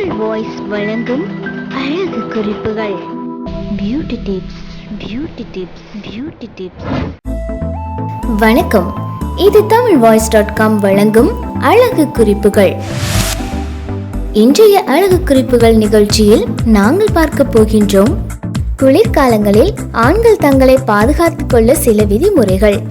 Tamil voice வழங்கும் அழகு குறிப்புகள். Beauty tips beauty tips beauty tips வணக்கம். இது தமிழ் வாய்ஸ் டாட் காம் வழங்கும் அழகு குறிப்புகள். இன்றைய அழகு குறிப்புகள் நிகழ்ச்சியில் நாங்கள் பார்க்க போகின்றோம் குளிர்காலங்களில் ஆண்கள் தங்களை பாதுகாத்துக் கொள்ள சில விதிமுறைகள்.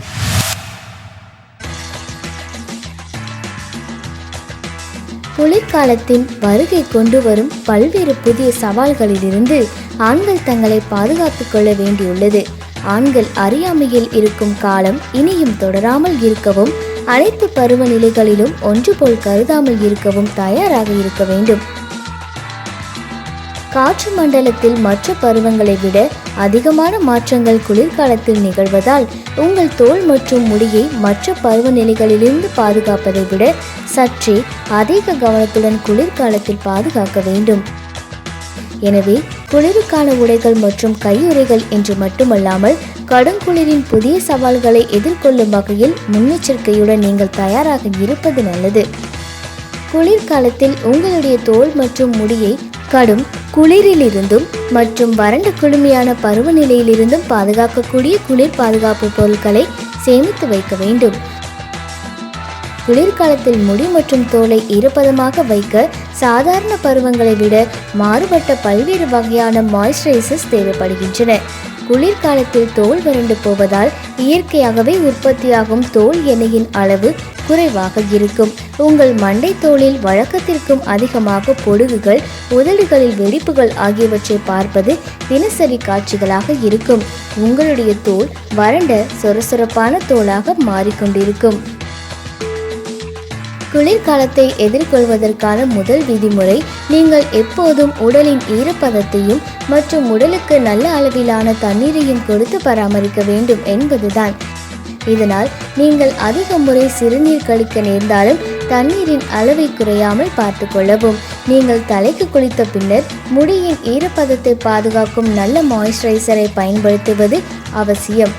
குளிர்காலத்தின் வருகை கொண்டு வரும் பல்வேறு புதிய சவால்களிலிருந்து ஆண்கள் தங்களை பாதுகாத்து கொள்ள வேண்டியுள்ளது. ஆண்கள் அறியாமையில் இருக்கும் காலம் இனியும் தொடராமல் இருக்கவும் அனைத்து பருவநிலைகளிலும் ஒன்று போல் கருதாமல் இருக்கவும் தயாராக இருக்க வேண்டும். காற்று மண்டலத்தில் மற்ற பருவங்களை விட அதிகமான மாற்றங்கள் குளிர்காலத்தில் நிகழ்வதால் உங்கள் தோல் மற்றும் முடியை மற்ற பருவநிலைகளிலிருந்து பாதுகாப்பதை விட சற்றே அதிக கவனத்துடன் குளிர்காலத்தில் பாதுகாக்க வேண்டும். எனவே குளிருக்கான உடைகள் மற்றும் கையுறைகள் என்று மட்டுமல்லாமல் கடுங்குளிரின் புதிய சவால்களை எதிர்கொள்ளும் வகையில் முன்னெச்சரிக்கையுடன் நீங்கள் தயாராக இருப்பது நல்லது. குளிர்காலத்தில் உங்களுடைய தோல் மற்றும் முடியை கடும் குளிரிலிருந்தும் மற்றும் வறண்ட குளுமையான பருவநிலையிலிருந்தும் பாதுகாக்கக்கூடிய குளிர் பாதுகாப்பு பொருட்களை சேமித்து வைக்க வேண்டும். குளிர்காலத்தில் முடி மற்றும் தோலை ஈரப்பதமாக வைக்க சாதாரண பருவங்களை விட மாறுபட்ட பல்வேறு வகையான மாய்ஸ்சரைசர்ஸ் தேவைப்படுகின்றன. குளிர்காலத்தில் தோல் வறண்டு போவதால் இயற்கையாகவே உற்பத்தியாகும் தோல் எண்ணெயின் அளவு குறைவாக இருக்கும். உங்கள் மண்டை தோலில் வழக்கத்திற்கும் அதிகமாக பொடுகுகள் உதடுகளில் வெடிப்புகள் ஆகியவற்றை பார்ப்பது தினசரி காட்சிகளாக இருக்கும். உங்களுடைய தோல் வறண்ட சொரசொரப்பான தோலாக மாறிக்கொண்டிருக்கும். குளிர்காலத்தை எதிர்கொள்வதற்கான முதல் விதிமுறை நீங்கள் எப்போதும் உடலின் ஈரப்பதத்தையும் மற்றும் உடலுக்கு நல்ல அளவிலான தண்ணீரையும் கொடுத்து பராமரிக்க வேண்டும் என்பதுதான். இதனால் நீங்கள் அதிக முறை சிறுநீர் கழிக்க நேர்ந்தாலும் தண்ணீரின் அளவை குறையாமல் பார்த்து கொள்ளவும். நீங்கள் தலைக்கு குளித்த பின்னர் முடியின் ஈரப்பதத்தை பாதுகாக்கும் நல்ல மாய்ஸ்சரைசரை பயன்படுத்துவது அவசியம்.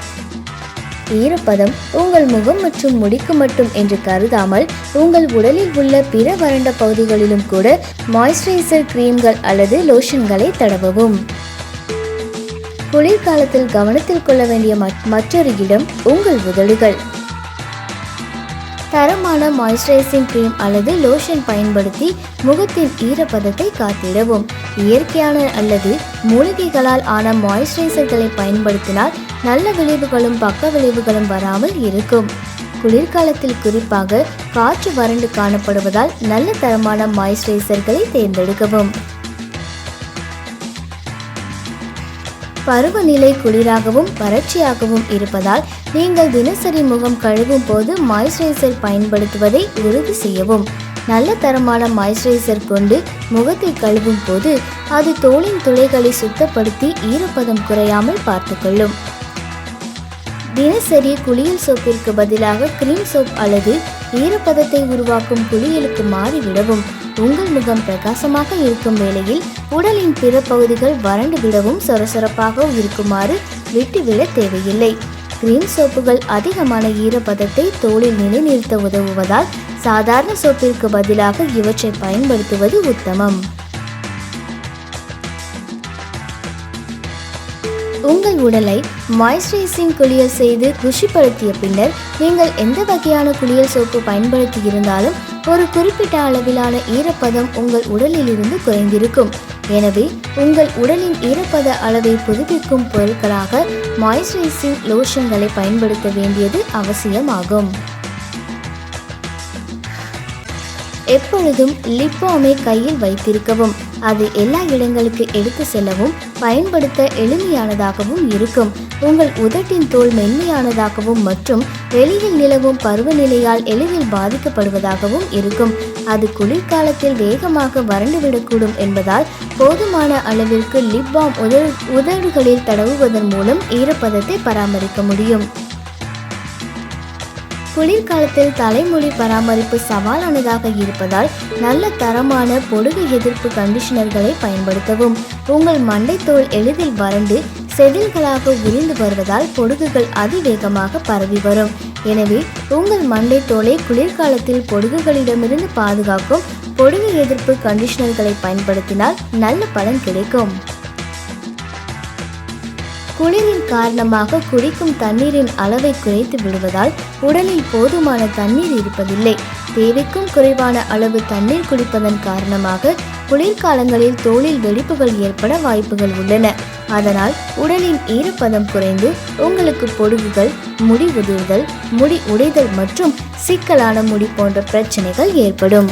ஈரப்பதம் உங்கள் முகம் மற்றும் முடிக்கு மட்டும் என்று கருதாமல் உங்கள் உடலில் உள்ள பிற வறண்ட பகுதிகளிலும் கூட மாய்ஸ்சரைசர் கிரீம்கள் அல்லது லோஷன்களை தடவவும். குளிர்காலத்தில் கவனத்தில் கொள்ள வேண்டிய மற்றொரு இடம் உங்கள் உதடுகள். தரமான மாய்ஸ்சரைசிங் கிரீம் அல்லது லோஷன் பயன்படுத்தி முகத்தின் ஈரப்பதத்தை காத்திடவும். இயற்கையான அல்லது மூலிகைகளால் ஆன மாய்ஸ்சரைசர்களை பயன்படுத்தினால் நல்ல விளைவுகளும் பக்க விளைவுகளும் வராமல் இருக்கும். குளிர்காலத்தில் குறிப்பாக காற்று வறண்டு காணப்படுவதால் நல்ல தரமான மாய்ஸ்சரைசர்களை தேர்ந்தெடுக்கவும். பருவநிலை குளிராகவும் வறட்சியாகவும் இருப்பதால் நீங்கள் தினசரி முகம் கழுவும் போது மாய்ஸ்சரைசர் பயன்படுத்துவதை உறுதி செய்யவும். நல்ல தரமான மாய்ஸ்சரைசர் கொண்டு முகத்தை கழுவும் போது அது தோலின் துளைகளை சுத்தப்படுத்தி ஈரப்பதம் குறையாமல் பார்த்துக்கொள்ளும். தினசரி குளியல் சோப்பிற்கு பதிலாக கிரீம் சோப் அல்லது ஈரப்பதத்தை உருவாக்கும் குளியலுக்கு மாறிவிடவும். உங்கள் முகம் பிரகாசமாக இருக்கும் வேளையில் உடலின் பிற பகுதிகள் வறண்டு விடவும் சொரசொரப்பாக இருக்குமாறு விட்டுவிட தேவையில்லை. கிரீம் சோப்புகள் அதிகமான ஈரப்பதத்தை தோலில் நிலைநிறுத்த உதவுவதால் சாதாரண சோப்பிற்கு பதிலாக இவற்றை பயன்படுத்துவது உத்தமம். உங்கள் உடலை மாய்ஸ்சரைசிங் குளியல் செய்து குஷிப்படுத்திய பின்னர் நீங்கள் எந்த வகையான குளியல் சோப்பு பயன்படுத்தி இருந்தாலும் ஒரு குறிப்பிட்ட அளவிலான ஈரப்பதம் உங்கள் உடலிலிருந்து குறைந்திருக்கும். எனவே உங்கள் உடலின் ஈரப்பத அளவை புதுப்பிக்கும் பொருட்களாக மாய்ஸ்சரைசிங் லோஷன்களை பயன்படுத்த வேண்டியது அவசியமாகும். எப்பொழுதும் லிப்போமை கையில் வைத்திருக்கவும். அது எல்லா இடங்களுக்கு எடுத்து செல்லவும் பயன்படுத்த எளிமையானதாகவும் இருக்கும். உங்கள் உதட்டின் தோல் மென்மையானதாகவும் மற்றும் வெளியில் நிலவும் பருவநிலையால் எளிதில் பாதிக்கப்படுவதாகவும் இருக்கும். அது குளிர்காலத்தில் வேகமாக வறண்டுவிடக்கூடும் என்பதால் போதுமான அளவிற்கு லிப் பாம் உதடு உதடுகளில் தடவுவதன் மூலம் ஈரப்பதத்தை பராமரிக்க முடியும். குளிர்காலத்தில் தலைமுடி பராமரிப்பு சவாலானதாக இருப்பதால் நல்ல தரமான பொடுகு எதிர்ப்பு கண்டிஷனர்களை பயன்படுத்தவும். உங்கள் மண்டைத்தோல் எளிதில் வறண்டு செதில்களாக விரிந்து வருவதால் பொடுகுகள் அதிவேகமாக பரவி வரும். எனவே உங்கள் மண்டைத்தோலை குளிர்காலத்தில் பொடுகுகளிடமிருந்து பாதுகாக்கும் பொடுகு எதிர்ப்பு கண்டிஷனர்களை பயன்படுத்தினால் நல்ல பலன் கிடைக்கும். குளிரின் காரணமாக குடிக்கும் தண்ணீரின் அளவை குறைத்து விடுவதால் உடலில் போதுமான தண்ணீர் இருப்பதில்லை. தேவைக்கும் குறைவான அளவு தண்ணீர் குடிப்பதன் காரணமாக குளிர்காலங்களில் தோலில் வெடிப்புகள் ஏற்பட வாய்ப்புகள் உள்ளன. அதனால் உடலின் ஈரப்பதம் குறைந்து உங்களுக்கு பொடுகுகள் முடி உதிர்தல் முடி உடைதல் மற்றும் சிக்கலான முடி போன்ற பிரச்சனைகள் ஏற்படும்.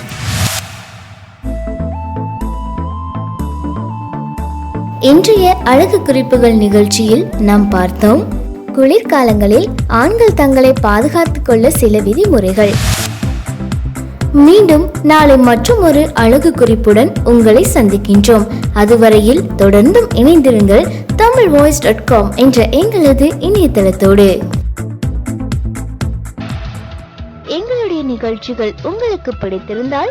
இன்றைய அழகு குறிப்புகள் நிகழ்ச்சியில் நாம் பார்த்தோம். குளிர்காலங்களில் ஆண்கள் தங்களை பாதுகாத்துக் கொள்ள சில விதிமுறைகள். மீண்டும் நாளை மற்றும் ஒரு அழகு குறிப்புடன் உங்களை சந்திக்கின்றோம். அதுவரையில் தொடர்ந்தும் இணைந்திருங்கள் தமிழ் வாய்ஸ் டாட் காம் என்ற எங்களது இணையதளத்தோடு. எங்களுடைய நிகழ்ச்சிகள் உங்களுக்கு பிடித்திருந்தால்